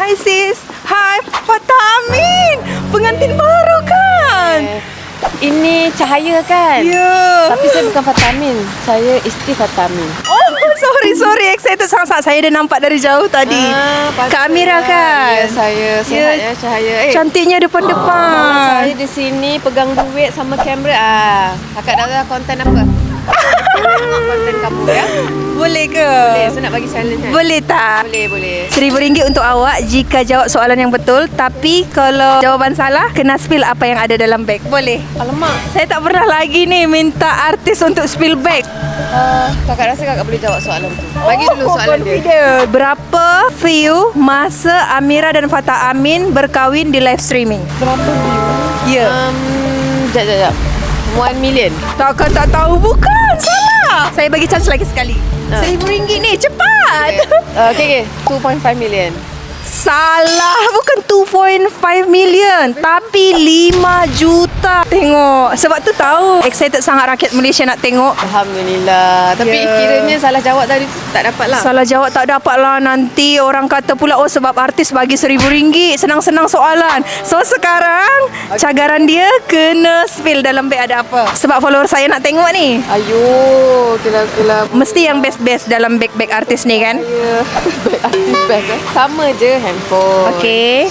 Hai sis. Hai Fatah Amin. Pengantin baru kan? Ini cahaya kan? Ya. Tapi saya bukan Fatamin. Saya isteri Fatamin. Oh, sorry sorry. Excited sangat-sangat. Saya dah nampak dari jauh tadi. patut Kak Amira lah. kan? Ya, saya. Sehat ya, cahaya. Eh, Cantiknya saya depan-depan. di sini pegang duit sama kamera. Ah, kakak dah konten apa? Tengok konten kamu ya. Boleh ke? Boleh, saya nak bagi challenge kan? Boleh tak? Boleh, boleh. Seribu ringgit untuk awak jika jawab soalan yang betul Tapi kalau jawapan salah Kena spill apa yang ada dalam beg Boleh? Alamak. Saya tak pernah lagi ni minta artis untuk spill bag Uh, kakak rasa kakak boleh jawab soalan tu. Bagi dulu Oh, soalan dia. confident. Berapa view masa Amira dan Fatah Amin berkahwin di live streaming? Berapa view? Ya. Um, jap, jap, jap. One million. Takkan tak tahu bukan Salah Saya bagi chance lagi sekali Ah. Seribu ringgit ni cepat Uh, okay, okay. 2.5 million. Salah Bukan 2.5 million Tapi 5 juta Tengok Sebab tu tahu Excited sangat rakyat Malaysia nak tengok Alhamdulillah. Tapi Ya. kiranya salah jawab tadi tu tak dapat lah. Salah jawab tak dapat lah Nanti orang kata pula Oh sebab artis bagi seribu ringgit Senang-senang soalan So sekarang Cagaran dia Kena spill dalam beg ada apa Sebab follower saya nak tengok ni Ayo, kelab-kelab. Mesti yang best-best dalam beg-beg artis ni kan Ya. Artis best eh. Sama je handphone. Okay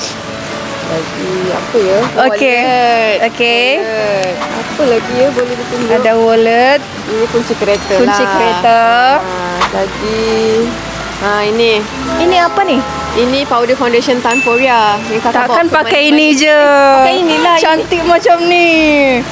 Lagi apa ya? Okey. Wallet. Okey. Wallet. Apa lagi ya boleh ditunjuk? Ada wallet Ini kunci kereta Kunci lah. kereta Ha, lagi. Ha, ini. Ini apa ni? Ini powder foundation Tanforia. Yang kakak Takkan pakai ini je Pakai inilah, ini. Cantik macam ni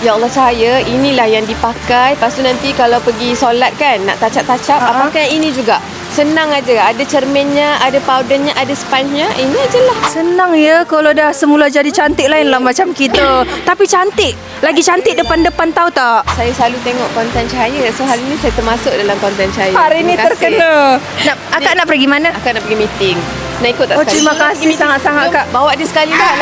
Ya Allah cahaya Inilah yang dipakai Lepas tu nanti kalau pergi solat kan Nak touch-up-touch-up Ha-ha. uh Pakai ini juga Senang aja. Ada cerminnya Ada powdernya Ada sponge-nya. Ini aje lah. Senang ya. Kalau dah semula jadi cantik lain lah macam kita. Tapi cantik. Lagi cantik depan-depan tahu tak? Saya selalu tengok konten cahaya. So hari ni saya termasuk dalam konten cahaya. Hari ni terkena. Nak, Akak nak pergi mana? Akak nak pergi meeting. Nak ikut tak Oh, sekali? terima kasih sangat-sangat, Kak. Bawa dia sekali lah